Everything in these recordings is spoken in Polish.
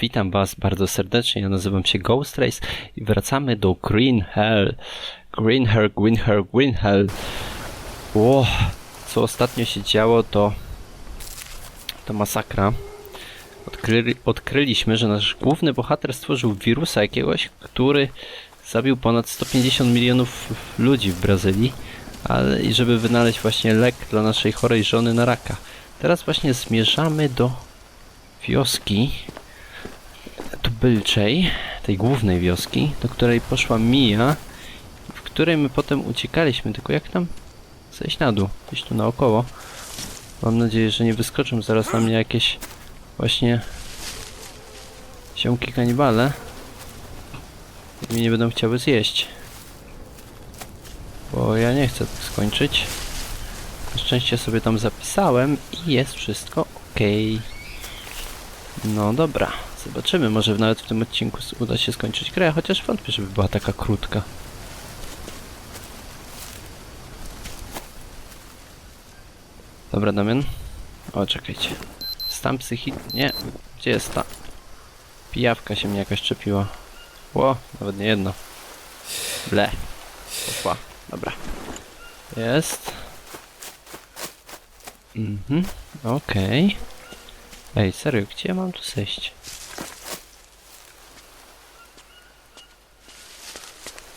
Witam Was bardzo serdecznie. Ja nazywam się Ghost Race i wracamy do Green Hell. Green Hell, Green Hell, Green Hell. Ło, co ostatnio się działo to to masakra. Odkryli, odkryliśmy, że nasz główny bohater stworzył wirusa jakiegoś, który zabił ponad 150 milionów ludzi w Brazylii, ale i żeby wynaleźć właśnie lek dla naszej chorej żony na raka. Teraz właśnie zmierzamy do wioski tubylczej, tej głównej wioski, do której poszła Mia, w której my potem uciekaliśmy, tylko jak tam zejść na dół, gdzieś tu naokoło. Mam nadzieję, że nie wyskoczą zaraz na mnie jakieś właśnie ziomki kanibale i mnie nie będą chciały zjeść. Bo ja nie chcę tak skończyć. Na szczęście sobie tam zapisałem i jest wszystko ok. No dobra, zobaczymy. Może nawet w tym odcinku uda się skończyć grę, chociaż wątpię, żeby była taka krótka. Dobra, Damian. O, czekajcie. Stan psychiczny. Nie, gdzie jest ta? Pijawka się mnie jakaś czepiła. Ło, nawet nie jedno. Ble. Poszła. Dobra. Jest. Mhm, okej. Ej, serio, gdzie ja mam tu zejść?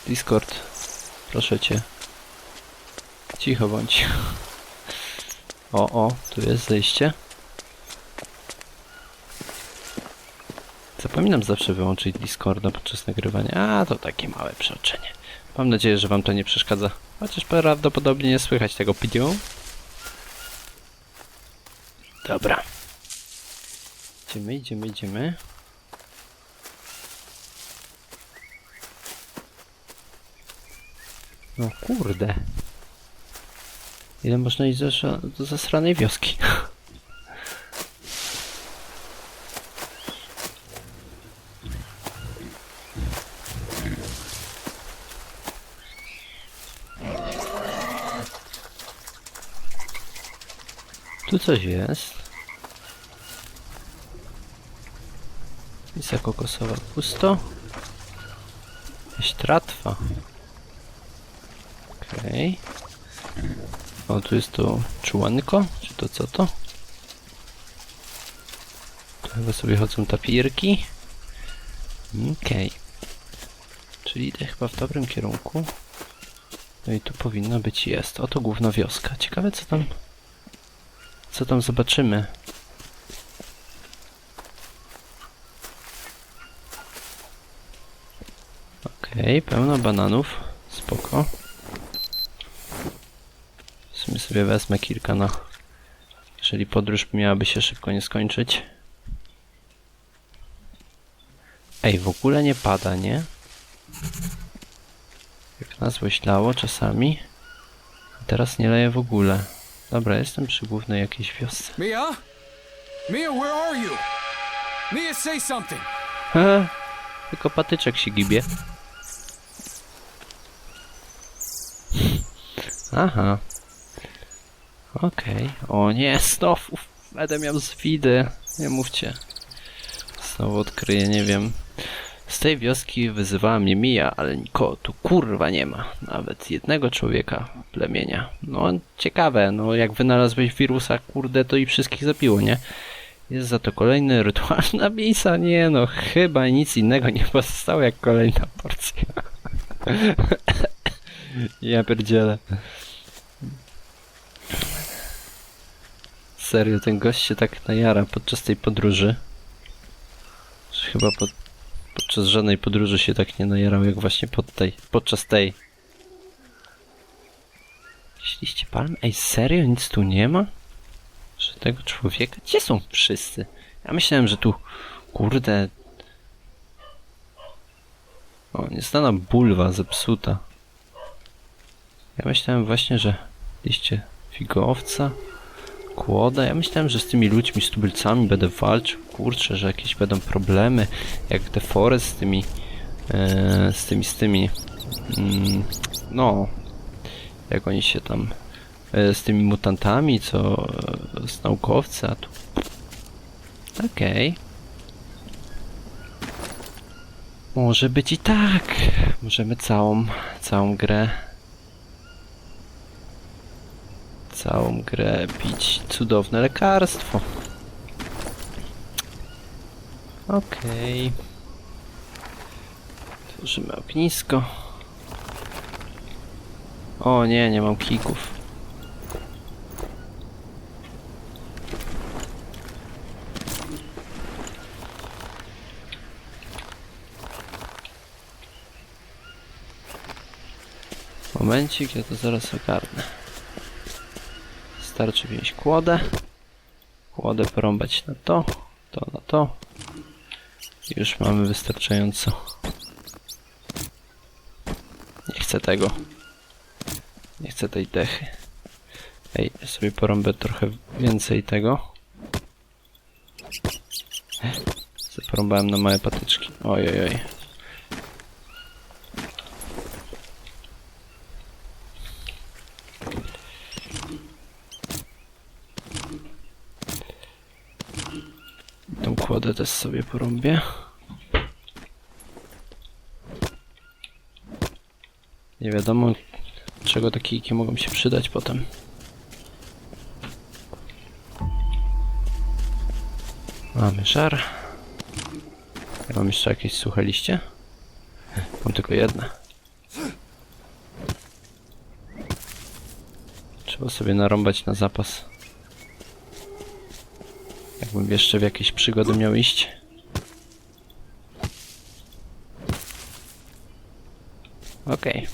Discord, proszę cię. Cicho bądź. O, o, tu jest zejście. Zapominam zawsze wyłączyć Discorda podczas nagrywania. A, to takie małe przeoczenie. Mam nadzieję, że wam to nie przeszkadza. Chociaż prawdopodobnie nie słychać tego pidiu. Dobra. Idziemy, idziemy, idziemy. No kurde. Ile można iść do, do zasranej wioski? Tu coś jest. Lisa kokosowa pusto. Jakaś tratwa. Okej. O, tu jest to czułanko? Czy to co to? Tu chyba sobie chodzą tapirki. Okej. Czyli idę chyba w dobrym kierunku. No i tu powinno być jest. Oto główna wioska. Ciekawe co tam... Co tam zobaczymy. Okej, pełno bananów. Spoko. Sobie wezmę kilka na... Jeżeli podróż miałaby się szybko nie skończyć. Ej, w ogóle nie pada, nie? Jak nas myślało czasami. A teraz nie leje w ogóle. Dobra, jestem przy głównej jakiejś wiosce. Mia? Mia, where are you? Mia, say something. Tylko patyczek się gibie. Aha. Okej. O nie, znowu będę miał zwidy. Nie mówcie. Znowu odkryję, nie wiem. Z tej wioski wyzywała mnie Mija, ale nikogo tu kurwa nie ma. Nawet jednego człowieka plemienia. No ciekawe, no jak wynalazłeś wirusa, kurde, to i wszystkich zabiło, nie? Jest za to kolejny rytualna misa. Nie no, chyba nic innego nie pozostało jak kolejna porcja. ja pierdzielę. Serio, ten gość się tak najara podczas tej podróży. Chyba pod, podczas żadnej podróży się tak nie najarał jak właśnie pod tej, podczas tej. Jakieś liście palm? Ej, serio? Nic tu nie ma? Że tego człowieka? Gdzie są wszyscy? Ja myślałem, że tu, kurde... O, nieznana bulwa zepsuta. Ja myślałem właśnie, że liście figowca, kłoda. Ja myślałem, że z tymi ludźmi, z tubylcami będę walczył. Kurczę, że jakieś będą problemy, jak The Forest z tymi, e, z tymi, z tymi, mm, no, jak oni się tam e, z tymi mutantami, co e, z naukowcy, a tu... Okej. Może być i tak. Możemy całą, całą grę. Całą grę pić cudowne lekarstwo. Okej. Tworzymy ognisko. O nie, nie mam kików. Momencik, ja to zaraz ogarnę. Starczy wziąć kłodę. Kłodę porąbać na to, to na to. Już mamy wystarczająco. Nie chcę tego. Nie chcę tej dechy. Ej, sobie porąbę trochę więcej tego. Zaporąbałem na małe patyczki. Oj, oj, kładę też sobie porąbię. Nie wiadomo, czego te kijki mogą się przydać potem. Mamy żar. Ja mam jeszcze jakieś suche liście? Mam tylko jedne. Trzeba sobie narąbać na zapas. Jakbym jeszcze w jakieś przygody miał iść. Okej.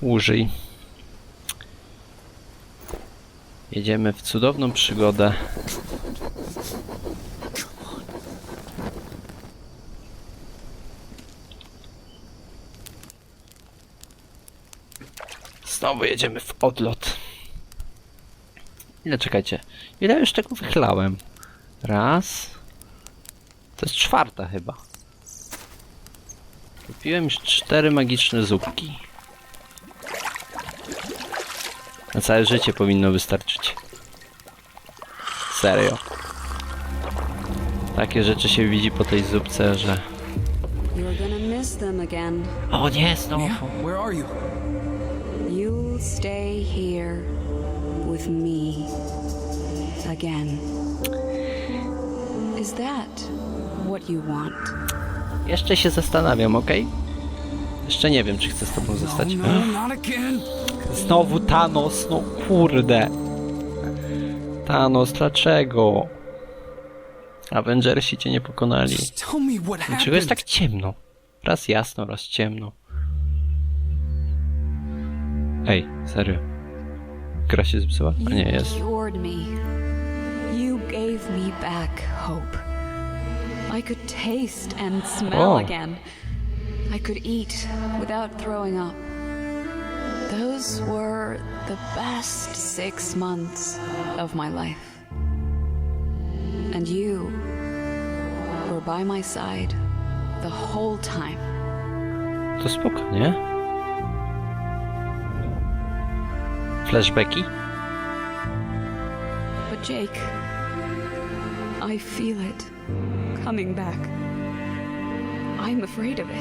Użyj. Jedziemy w cudowną przygodę. Znowu jedziemy w odlot. Ile czekajcie? Ile już tego wychlałem? Raz. To jest czwarta chyba. Kupiłem już cztery magiczne zupki. Na całe życie powinno wystarczyć. Serio. Takie rzeczy się widzi po tej zupce, że... O nie, znowu. Stay here with me again. Is that what you want? Jeszcze się zastanawiam, ok? Jeszcze nie wiem, czy chcę z tobą zostać. No, no, not again. Znowu Thanos, no kurde. Thanos, dlaczego? Avengersi cię nie pokonali. Dlaczego jest tak ciemno? Raz jasno, raz ciemno. Ej, serio. Gra się zepsuła? A nie, jest. cured me. You gave me back hope. I could taste and smell Oh. again. I could eat without throwing up. Those were the best six months of my life. And you were by my side the whole time. To spoko, nie? Flashbacki? But Jake, I feel it coming back. I'm afraid of it.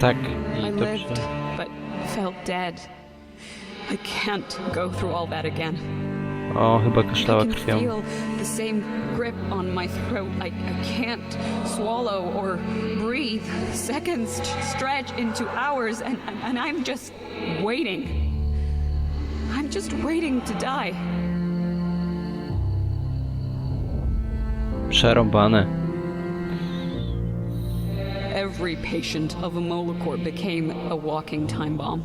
Tak, I i lived, but felt dead. I can't go through all that again. O, chyba I kaszlała can krwią. feel the same grip on my throat. I, I can't swallow or breathe. Seconds stretch into hours, and, and I'm just waiting. Just waiting to die. Przerąbane. Every patient of Imolacor became a walking time bomb.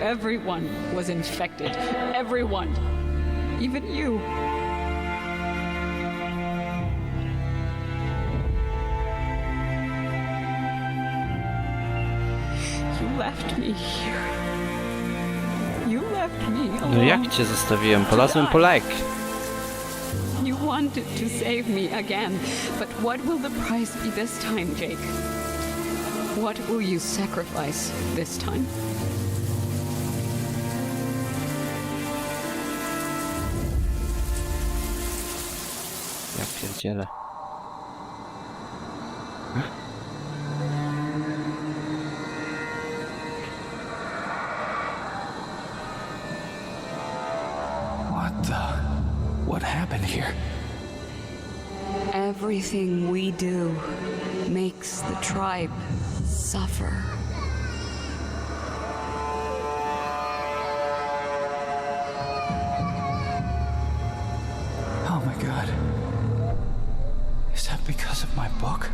Everyone was infected. Everyone. Even you. You left me here. No jak cię zostawiłem? Polazłem po lek. Wanted to save me again, but what will the price be this time, Jake? What will you sacrifice this time? Ja pierdzielę. Everything we do makes the tribe suffer. Oh my god. Is that because of my book?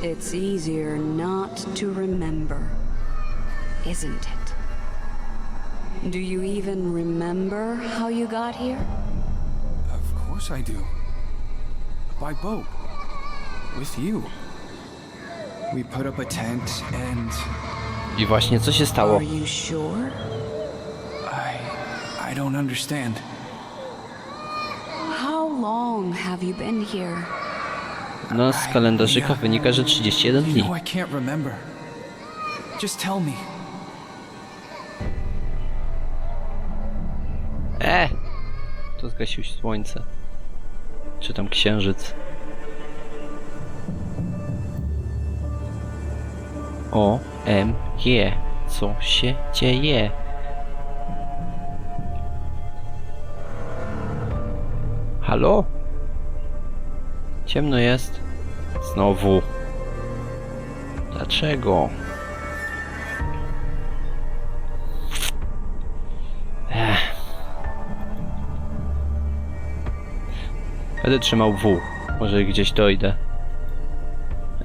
It's easier not to remember, isn't it? Do you even remember how you got here? Of course I do. By boat. With you. We put up a tent and I właśnie co się stało? Are you sure? I I don't understand. How long have you been here? No z kalendarzyka wynika, że 31 You dni. know I can't remember. Just tell me. E! To zgasił słońce. Czy tam księżyc. O, M, G. Co się dzieje? Halo? Ciemno jest. Znowu. Dlaczego? Będę trzymał W. Może gdzieś dojdę.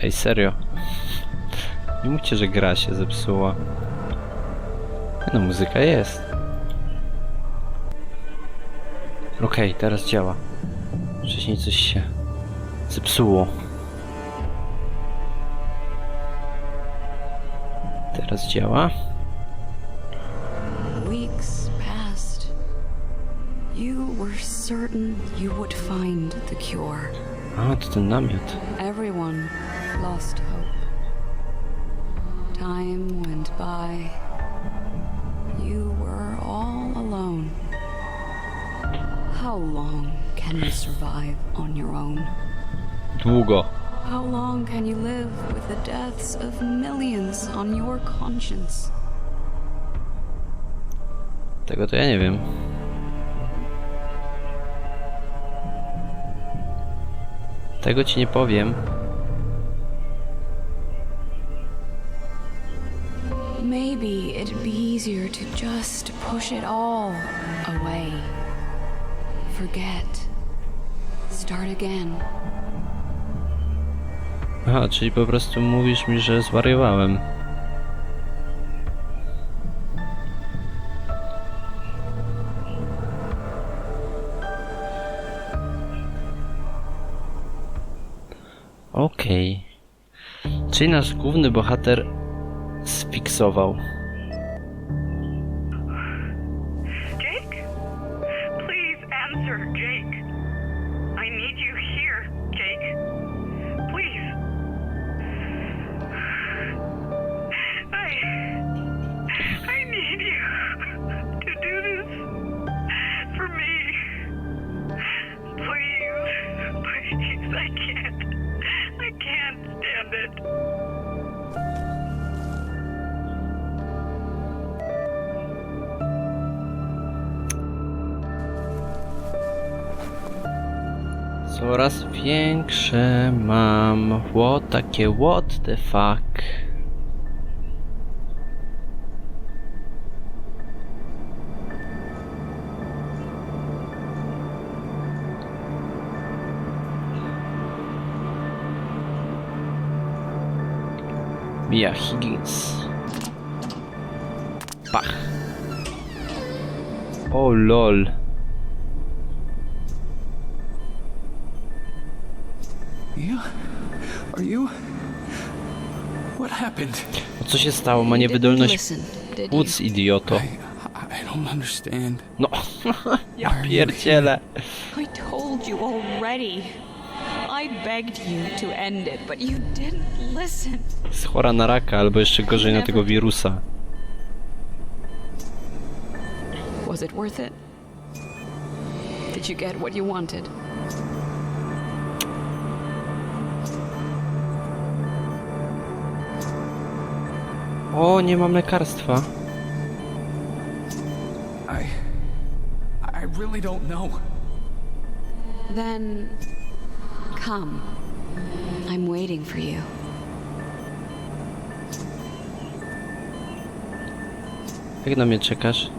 Ej, serio. Nie mówcie, że gra się zepsuła. No, muzyka jest. Okej, teraz działa. Wcześniej coś się zepsuło. Teraz działa. Certain you would find the cure. Ah, A, to ten namiot. Everyone lost hope. Time went by. You were all alone. How long can you survive on your own? Długo. How long can you live with the deaths of millions on your conscience? Tego to ja nie wiem. Tego ci nie powiem. Maybe it'd be easier to just push it all away. Forget. Start again. Aha, czyli po prostu mówisz mi, że zwariowałem. Nasz główny bohater sfiksował. Coraz większe mam. What takie what the fuck. Mia Higgins. Pach. O lol. What happened? O co się stało? Ma niewydolność płuc, idioto. I, I don't understand. No, ja pierdzielę. I told you already. I begged you to end it, but you didn't listen. Jest chora na raka, albo jeszcze gorzej na tego wirusa. Was it worth it? Did you get what you wanted? O, nie mam lekarstwa. I. I really don't know. Then come. I'm waiting for you. Jak na mnie czekasz?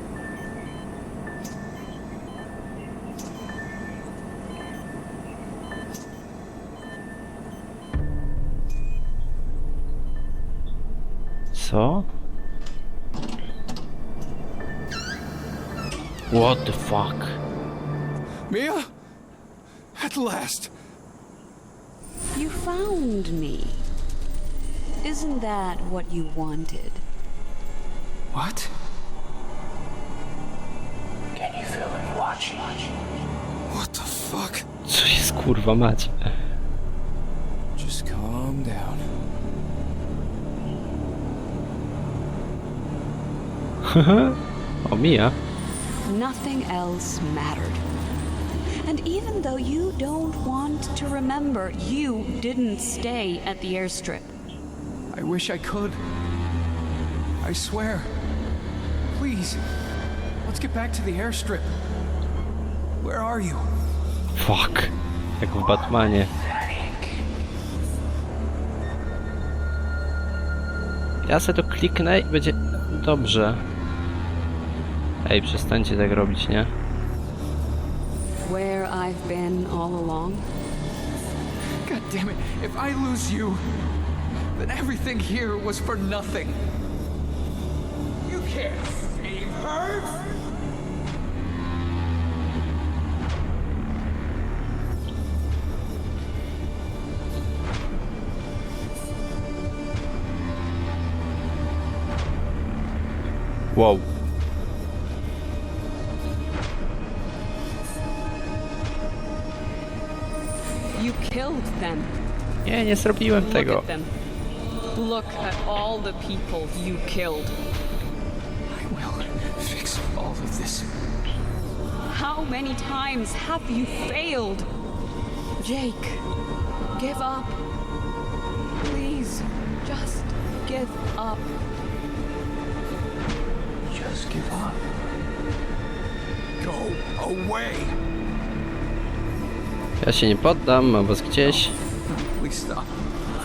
Co? What the fuck? Mia? At last! You found me. Isn't that what you wanted? What? Can you feel him watching? What the fuck? Co jest kurwa mać? O, oh, Mia. Nothing else mattered. And even though you don't want to remember, you didn't stay at the airstrip. I wish I could. I swear. Please, let's get back to the airstrip. Where are you? Fuck. Jak w Batmanie. Ja sobie to kliknę i będzie dobrze. Ej, przestańcie tak robić, nie? Where I've been all along? God damn it, if I lose you, then everything here was for nothing. You can't save her! Wow. Nie, nie zrobiłem tego. Look at all the people you killed. I will fix all of this. How many times have you failed? Jake, give up. Please, just give up. Just give up. Go away! Ja się nie poddam, mam was gdzieś. Please stop.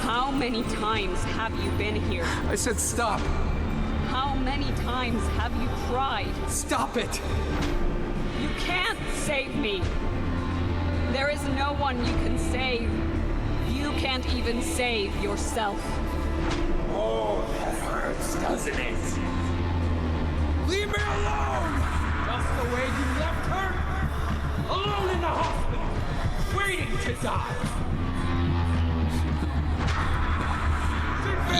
How many times have you been here? I said stop! How many times have you cried? Stop it! You can't save me. There is no one you can save. You can't even save yourself. Oh, that hurts, doesn't it? Leave me alone! Just the way you left her? Alone in the hospital, waiting to die.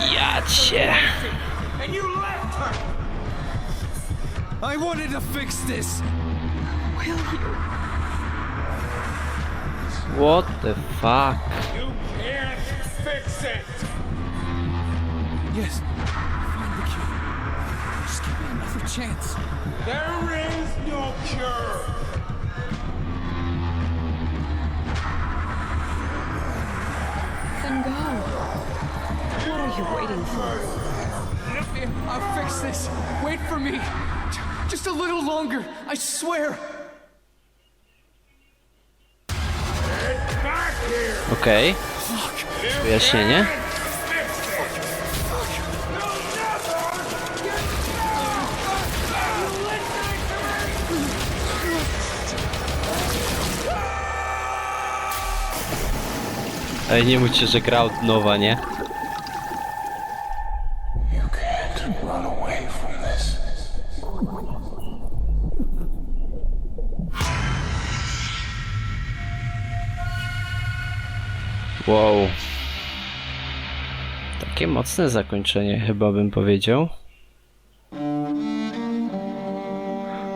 Ja cię. And you left her! I wanted to fix this! Will you? What the fuck? You can't fix it! Yes, find the cure. Just give me another chance. There is no cure! Then go. What are you waiting for? I'll fix this. Wait for me. Just a little longer. I swear. Okej, wyjaśnienie. Ej, nie mówcie, że gra od nowa, nie? Wow. Takie mocne zakończenie, chyba bym powiedział.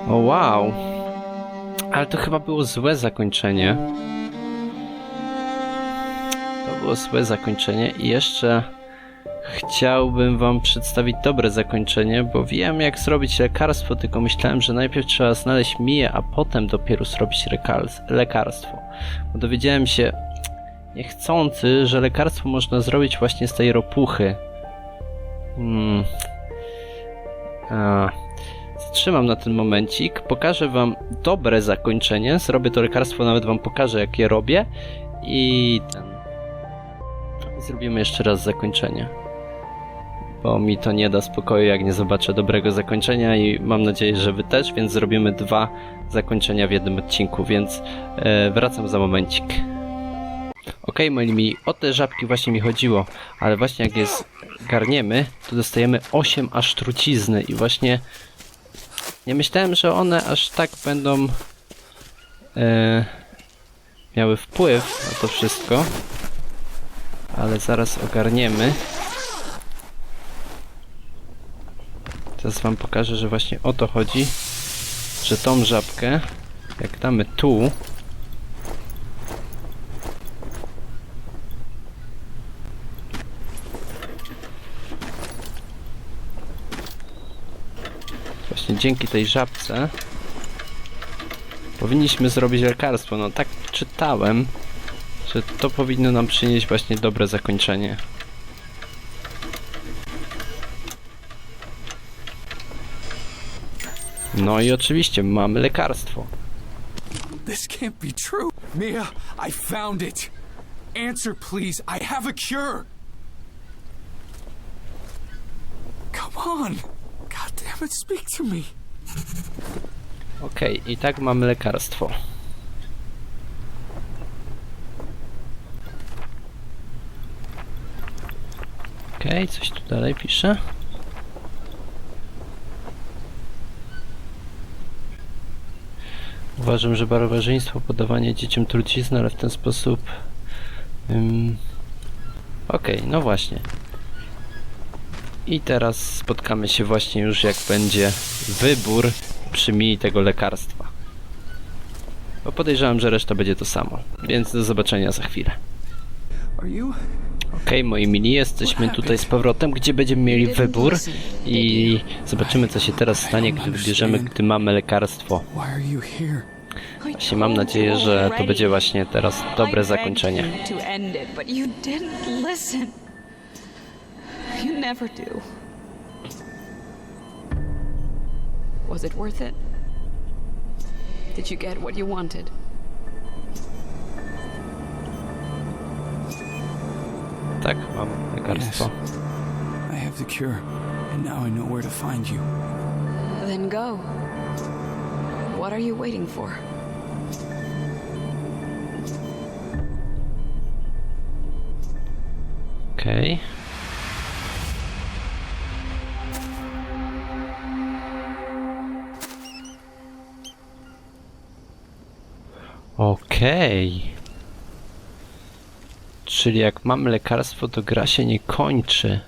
O wow. Ale to chyba było złe zakończenie. To było złe zakończenie i jeszcze chciałbym wam przedstawić dobre zakończenie, bo wiem jak zrobić lekarstwo, tylko myślałem, że najpierw trzeba znaleźć Miję, a potem dopiero zrobić lekarstwo. Bo dowiedziałem się niechcący, że lekarstwo można zrobić właśnie z tej ropuchy. Hmm. A, zatrzymam na ten momencik, pokażę wam dobre zakończenie, zrobię to lekarstwo, nawet wam pokażę jak je robię i ten... Zrobimy jeszcze raz zakończenie. Bo mi to nie da spokoju, jak nie zobaczę dobrego zakończenia i mam nadzieję, że wy też, więc zrobimy dwa zakończenia w jednym odcinku, więc e, wracam za momencik. Okej, moi mili, o te żabki właśnie mi chodziło, ale właśnie jak je zgarniemy, to dostajemy 8 aż trucizny i właśnie nie myślałem, że one aż tak będą e, miały wpływ na to wszystko, ale zaraz ogarniemy. Teraz wam pokażę, że właśnie o to chodzi, że tą żabkę, jak damy tu, Właśnie dzięki tej żabce powinniśmy zrobić lekarstwo. No tak czytałem, że to powinno nam przynieść właśnie dobre zakończenie. No i oczywiście mamy lekarstwo. This can't be true. Mia, I found it. Answer, please. I have a cure. Come on. Damn it, speak to me. Okej, i tak mamy lekarstwo. Okej, coś tu dalej pisze. Uważam, że barbarzyństwo, podawanie dzieciom trucizny, ale w ten sposób... Ym... Okej, no właśnie. I teraz spotkamy się właśnie już jak będzie wybór przyjmij tego lekarstwa. Bo podejrzewam, że reszta będzie to samo. Więc do zobaczenia za chwilę. Okej, moi mili, jesteśmy tutaj z powrotem, gdzie będziemy mieli wybór i zobaczymy, co się teraz stanie, gdy wybierzemy, gdy mamy lekarstwo. Właśnie mam nadzieję, że to będzie właśnie teraz dobre zakończenie. You never do. Was it worth it? Did you get what you wanted? Tak, mam lekarstwo. I have the cure, and now I know where to find you. Then go. What are you waiting for? Okej. Okej. Czyli jak mamy lekarstwo, to gra się nie kończy.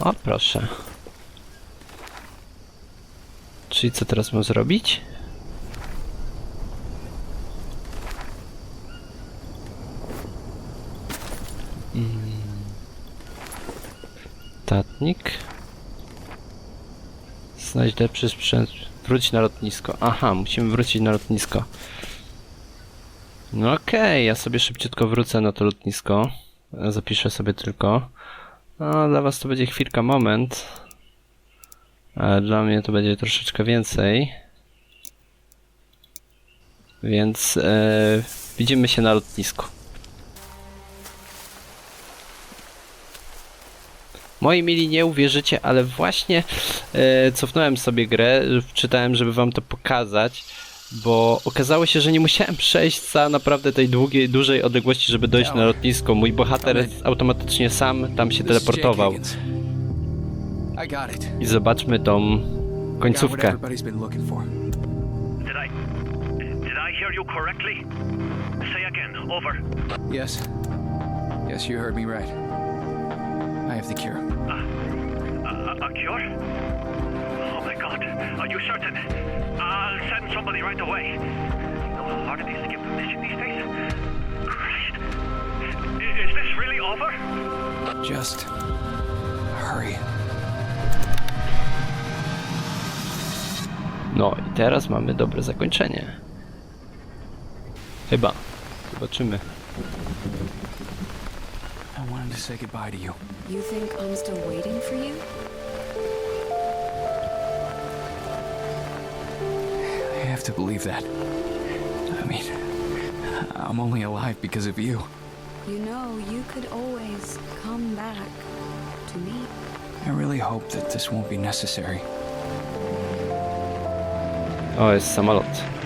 O, proszę. Czyli co teraz mam zrobić? Statnik. Znajdź lepszy sprzęt. Wróć na lotnisko. Aha, musimy wrócić na lotnisko. No okej, ja sobie szybciutko wrócę na to lotnisko. Zapiszę sobie tylko. No, dla was to będzie chwilka, moment. Ale dla mnie to będzie troszeczkę więcej. Więc e, widzimy się na lotnisku. Moi mili, nie uwierzycie, ale właśnie e, cofnąłem sobie grę, czytałem, żeby wam to pokazać, bo okazało się, że nie musiałem przejść za naprawdę tej długiej, dużej odległości, żeby dojść na lotnisko. Mój bohater automatycznie sam tam się teleportował. I zobaczmy tą końcówkę. hear you correctly? Say again. Over. Yes. Yes, you heard me right. I have the cure. A, a cure? Oh my god. Are you certain? I'll send somebody right away. No harder to skip a mission these days. Christ. I- Is this really over? Just hurry. No i teraz mamy dobre zakończenie. Chyba. Zobaczymy. I wanted to say goodbye to you. You think I'm still waiting for you? Have to believe that. I mean, I'm only alive because of you. You know, you could always come back to me. I really hope that this won't be necessary. Oh, o, jest samolot.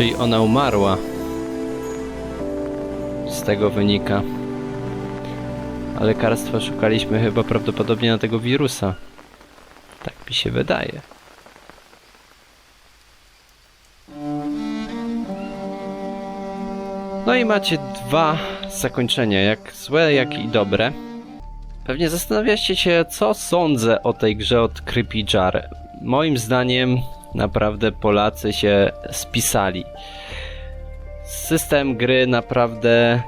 Czyli ona umarła. Z tego wynika. A lekarstwa szukaliśmy chyba prawdopodobnie na tego wirusa. Tak mi się wydaje. No i macie dwa zakończenia, jak złe, jak i dobre. Pewnie zastanawiacie się, co sądzę o tej grze od Creepy Jar. Moim zdaniem naprawdę Polacy się spisali. System gry naprawdę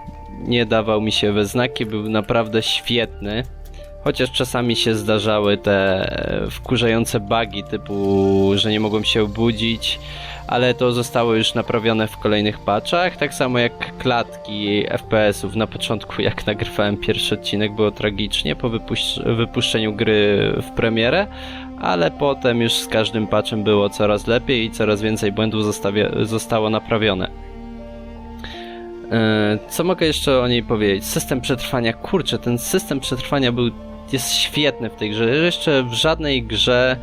nie dawał mi się we znaki, był naprawdę świetny. Chociaż czasami się zdarzały te wkurzające bugi, typu, że nie mogłem się obudzić, ale to zostało już naprawione w kolejnych patchach. Tak samo jak klatki FPS-ów. Na początku, jak nagrywałem pierwszy odcinek, było tragicznie po wypuszczeniu gry w premierę, ale potem już z każdym patchem było coraz lepiej i coraz więcej błędów zostało naprawione. E, Co mogę jeszcze o niej powiedzieć? System przetrwania. Kurczę, ten system przetrwania był, jest świetny w tej grze. Jeszcze w żadnej grze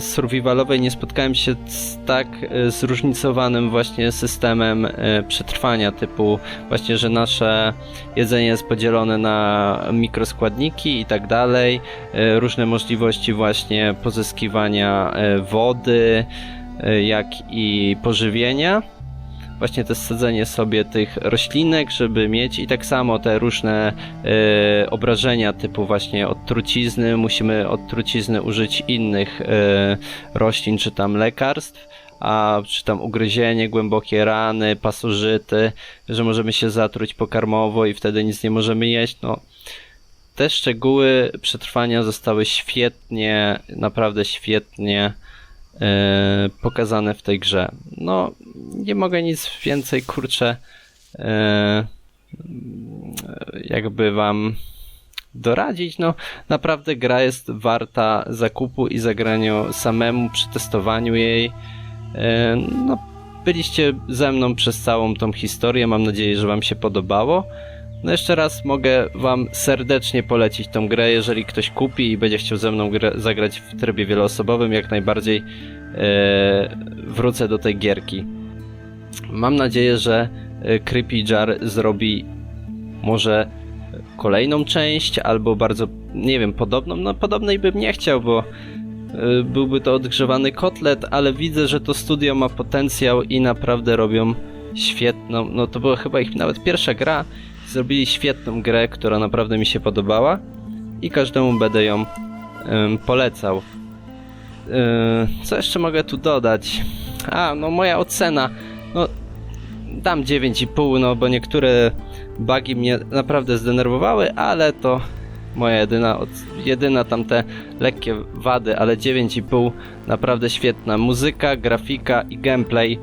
survivalowej nie spotkałem się z tak e, zróżnicowanym właśnie systemem e, przetrwania, typu właśnie, że nasze jedzenie jest podzielone na mikroskładniki i tak dalej, e, różne możliwości właśnie pozyskiwania e, wody, e, jak i pożywienia właśnie to sadzenie sobie tych roślinek, żeby mieć. I tak samo te różne e, obrażenia typu właśnie od trucizny, musimy od trucizny użyć innych e, roślin czy tam lekarstw, a czy tam ugryzienie, głębokie rany, pasożyty, że możemy się zatruć pokarmowo i wtedy nic nie możemy jeść, no te szczegóły przetrwania zostały świetnie, naprawdę świetnie e, pokazane w tej grze. No, nie mogę nic więcej, kurczę, e, jakby wam doradzić. No, naprawdę gra jest warta zakupu i zagrania samemu, przy testowaniu jej. E, no, byliście ze mną przez całą tą historię. Mam nadzieję, że wam się podobało. No jeszcze raz mogę wam serdecznie polecić tą grę, jeżeli ktoś kupi i będzie chciał ze mną zagrać w trybie wieloosobowym, jak najbardziej e, wrócę do tej gierki. Mam nadzieję, że e, Creepy Jar zrobi może kolejną część, albo bardzo, nie wiem, podobną. No podobnej bym nie chciał, bo e, byłby to odgrzewany kotlet, ale widzę, że to studio ma potencjał i naprawdę robią świetną, no to była chyba ich nawet pierwsza gra, zrobili świetną grę, która naprawdę mi się podobała i każdemu będę ją em, polecał. Yy, co jeszcze mogę tu dodać? A, no moja ocena. No, dam 9,5, no bo niektóre bugi mnie naprawdę zdenerwowały, ale to moja jedyna, jedyna tamte lekkie wady, ale 9,5 naprawdę świetna muzyka, grafika i gameplay.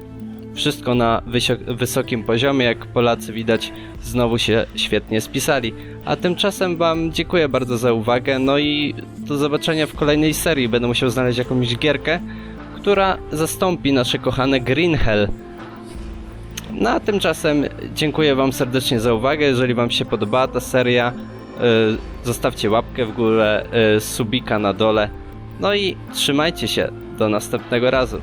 Wszystko na wysokim poziomie, jak Polacy widać, znowu się świetnie spisali. A tymczasem Wam dziękuję bardzo za uwagę, no i do zobaczenia w kolejnej serii. Będę musiał znaleźć jakąś gierkę, która zastąpi nasze kochane Green Hell. No a tymczasem dziękuję Wam serdecznie za uwagę. Jeżeli Wam się podobała ta seria, y, zostawcie łapkę w górę, y, subika na dole. No i trzymajcie się. Do następnego razu.